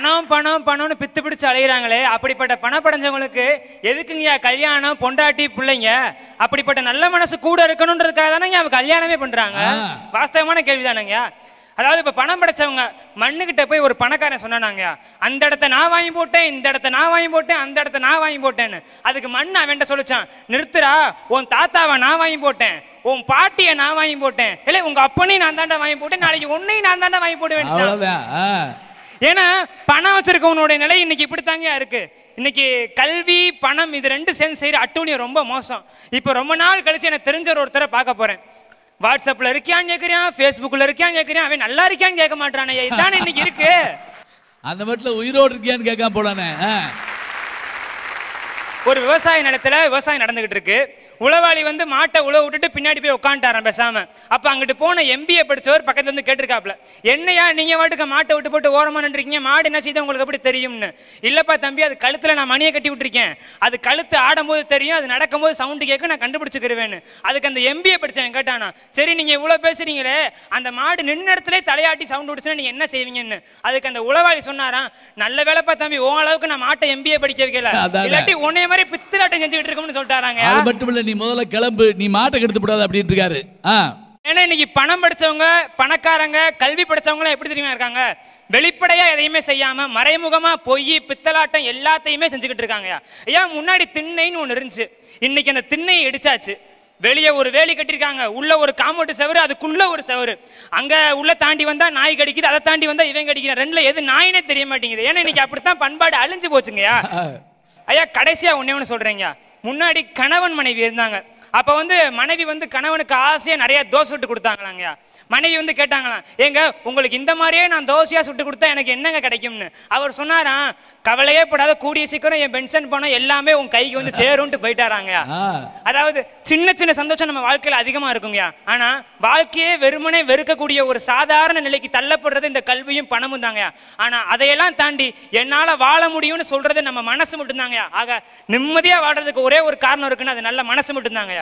பணம் பணம் பணம்னு பித்து பிடிச்சு அலையிறாங்களே அப்படிப்பட்ட பணம் படைஞ்சவங்களுக்கு எதுக்குங்கய்யா கல்யாணம் பொண்டாட்டி பிள்ளைங்க அப்படிப்பட்ட நல்ல மனசு கூட இருக்கணுன்றதுக்காக தானே அவங்க கல்யாணமே பண்றாங்க. வாஸ்தவமான கேள்விதானங்க அதாவது இப்ப பணம் படைச்சவங்க மண்ணுகிட்ட போய் ஒரு பணக்காரன் சொன்னாங்க அந்த இடத்த நான் வாங்கி போட்டேன் இந்த இடத்த நான் வாங்கி போட்டேன் அந்த இடத்த நான் வாங்கி போட்டேன்னு அதுக்கு மண் அவன்கிட்ட சொல்லிச்சான் நிறுத்துறா உன் தாத்தாவை நான் வாங்கி போட்டேன் உன் பாட்டியை நான் வாங்கி போட்டேன் இல்லை உங்க அப்பனையும் நான் தாண்டா வாங்கி போட்டேன் நாளைக்கு உன்னையும் நான் தாண்டா வாங்கி ஆ. ஏன்னா பணம் வச்சிருக்கவனுடைய நிலை இன்னைக்கு இப்படித்தாங்க இருக்கு. இன்னைக்கு கல்வி பணம் இது ரெண்டு சேர்ந்து செய்யற அட்டூழியம் ரொம்ப மோசம். இப்போ ரொம்ப நாள் கழிச்சு எனக்கு தெரிஞ்ச ஒருத்தரை பார்க்க போறேன். வாட்ஸ்அப்ல இருக்கியான்னு கேட்கறியான் ஃபேஸ்புக்ல இருக்கியான்னு கேட்கறியான் அவன் நல்லா இருக்கியான்னு கேட்க மாட்டானே இதுதானே இன்னைக்கு இருக்கு. அந்த மட்டும் உயிரோடு இருக்கியான்னு கேட்காம போலானே. ஒரு விவசாய நிலத்துல விவசாயம் நடந்துகிட்டு இருக்கு. உளவாளி வந்து மாட்டை உழவு விட்டுட்டு பின்னாடி போய் உட்காந்துட்டாரான் பேசாம. அப்ப அங்கிட்டு போன எம்பிஏ படிச்சவர் பக்கத்துல வந்து கேட்டிருக்காப்ல என்னையா நீங்க வாட்டுக்கு மாட்டை விட்டு போட்டு ஓரமா நின்றுருக்கீங்க? மாடு என்ன செய்து உங்களுக்கு எப்படி தெரியும்னு? இல்லப்பா தம்பி அது கழுத்துல நான் மணியை கட்டி விட்டுருக்கேன். அது கழுத்து ஆடும்போது தெரியும் அது நடக்கும்போது சவுண்டு கேட்கும் நான் கண்டுபிடிச்சுக்கிருவேன்னு அதுக்கு அந்த எம்பிஏ படிச்சவன் கேட்டானா சரி நீங்க இவ்வளவு பேசுறீங்களே அந்த மாடு நின்ன இடத்துல தலையாட்டி சவுண்ட் விடுச்சுன்னா நீங்க என்ன செய்வீங்கன்னு? அதுக்கு அந்த உளவாளி சொன்னாராம் நல்ல வேலைப்பா தம்பி உன் அளவுக்கு நான் மாட்டை எம்பிஏ படிக்க வைக்கல. இல்லாட்டி உன்னைய மாதிரி பித்திலாட்டம் செஞ்சுக்கிட்டு இருக்கோம்னு சொல்லிட்டாராங்க. அது மட்டும் இல்ல நீ முதல்ல கிளம்பு நீ மாட்டை கெடுத்து விடாத அப்படின்னு இருக்காரு. ஏன்னா இன்னைக்கு பணம் படிச்சவங்க பணக்காரங்க கல்வி படிச்சவங்க எப்படி தெரியுமா இருக்காங்க? வெளிப்படையா எதையுமே செய்யாம மறைமுகமா பொய் பித்தலாட்டம் எல்லாத்தையுமே செஞ்சுக்கிட்டு இருக்காங்க ஐயா முன்னாடி திண்ணைன்னு ஒண்ணு இருந்துச்சு. இன்னைக்கு அந்த திண்ணையை இடிச்சாச்சு. வெளியே ஒரு வேலி கட்டியிருக்காங்க. உள்ள ஒரு காம்பவுண்ட் செவரு அதுக்குள்ள ஒரு செவரு. அங்க உள்ள தாண்டி வந்தா நாய் கடிக்குது அதை தாண்டி வந்தா இவன் கடிக்கிறான். ரெண்டுல எது நாயினே தெரிய மாட்டேங்குது. ஏன்னா இன்னைக்கு அப்படித்தான் பண்பாடு அழிஞ்சு போச்சுங்கய்யா. ஆ. ஐயா கடைசியா ஒன்றே ஒன்று சொல்றேங்க. முன்னாடி கணவன் மனைவி இருந்தாங்க. அப்ப வந்து மனைவி வந்து கணவனுக்கு ஆசையா நிறைய தோசை விட்டு கொடுத்தாங்களாங்கய்யா மனைவி வந்து கேட்டாங்களாம் ஏங்க உங்களுக்கு இந்த மாதிரியே நான் தோசையா சுட்டு கொடுத்தா எனக்கு என்னங்க கிடைக்கும்னு? அவர் சொன்னாராம் கவலையே படாத கூடிய சீக்கிரம் என் பென்ஷன் பணம் எல்லாமே உன் கைக்கு வந்து சேரும்ட்டு போயிட்டாராங்க. அதாவது சின்ன சின்ன சந்தோஷம் நம்ம வாழ்க்கையில அதிகமா இருக்குங்க ஆனா வாழ்க்கையே வெறுமனே வெறுக்கக்கூடிய ஒரு சாதாரண நிலைக்கு தள்ளப்படுறது இந்த கல்வியும் பணமும் தாங்க ஆனா அதையெல்லாம் தாண்டி என்னால வாழ முடியும்னு சொல்றது நம்ம மனசு மட்டும்தாங்க ஆக நிம்மதியா வாழ்றதுக்கு ஒரே ஒரு காரணம் இருக்குன்னு அது நல்ல மனசு மட்டும்தாங்க